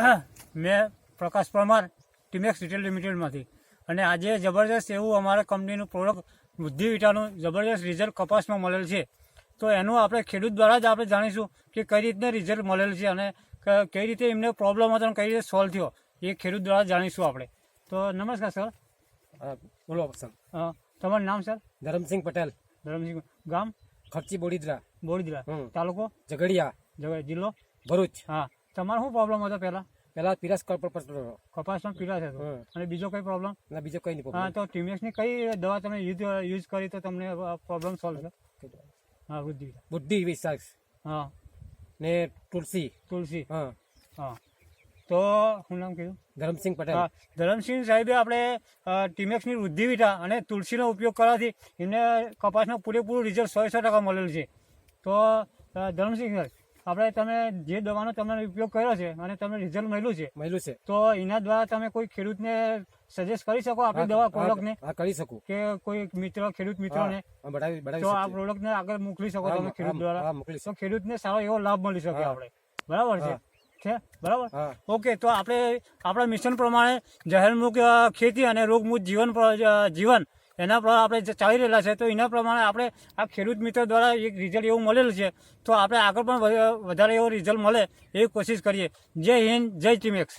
મેં પ્રકાશ Parmar Timex retail લિમિટેડમાંથી. અને આજે જબરદસ્ત એવું અમારા કંપનીનું પ્રોડક્ટ વૃદ્ધિ વિટાનું જબરદસ્ત રિઝલ્ટ કપાસમાં મળેલ છે. તો એનું આપણે ખેડૂત દ્વારા જ આપણે જાણીશું કે કઈ રીતના રિઝલ્ટ મળેલ છે અને ક- કઈ રીતે એમને પ્રોબ્લેમ હતો અને કઈ રીતે સોલ્વ થયો. એ ખેડૂત દ્વારા જાણીશું આપણે. તો નમસ્કાર સર. બોલો સર તમારું નામ સર? ધરમસિંહ પટેલ. ધરમસિંહ ગામ? ખર્ચી બોડીદરા. બોડીદરા. તાલુકો? ઝઘડિયા. જિલ્લો? ભરૂચ. હા. તમારો શું પ્રોબ્લેમ હતો પહેલાં? પેલા પીરસ કર પર પડતો કપાસમાં પીળા અને બીજો કઈ પ્રોબ્લેમ ના બીજો કઈ નહીં હા તો ટીમેક્સની કઈ દવા તમે યુઝ યુઝ કરી તો તમને પ્રોબ્લેમ સોલ્વ છે હા બુદ્ધિ. બુદ્ધિ વિશ્વાસ હા. ને તુલસી. તુલસી. હા. હા. તો શું નામ કીધું? ધરમસિંહ પટેલ. હા ધરમસિંહ સાહેબે આપણે ટીમેક્સની વૃદ્ધિ વિટા અને તુલસીનો ઉપયોગ કરવાથી એમને કપાસમાં પૂરેપૂરું રિઝલ્ટ સો સો ટકા મળેલું છે. તો ધરમસિંહ સર આપણે તમે જે દવાનો તમે ઉપયોગ કર્યો છે અને તમને રિઝલ્ટ મળ્યું છે મળ્યું છે. તો એના દ્વારા તમે કોઈ ખેડૂતને સજેસ્ટ કરી શકો આપણે દવા હા, પ્રોડક્ટને હા કરી શકું. કે કોઈ મિત્ર ખેડૂત બતાવી તો આ પ્રોડક્ટ પ્રોડક્ટને આગળ મોકલી શકો તમે ખેડૂત દ્વારા. તો ખેડૂતને સારો એવો લાભ મળી શકે આપણે. બરાબર છે? છે? બરાબર? ઓકે તો આપણે આપણા મિશન પ્રમાણે જહેરમુખ ખેતી અને રોગમુક્ત જીવન જીવન એના પર આપણે ચાલી રહેલા છે, તો એના પ્રમાણે આપણે આ ખેડૂત મિત્ર દ્વારા એક રિઝલ્ટ એવું મળેલું છે. તો આપણે આગળ પણ વધારે એવો રિઝલ્ટ મળે એવી કોશિશ કરીએ. જય હિન્દ, જય ટીમેક્સ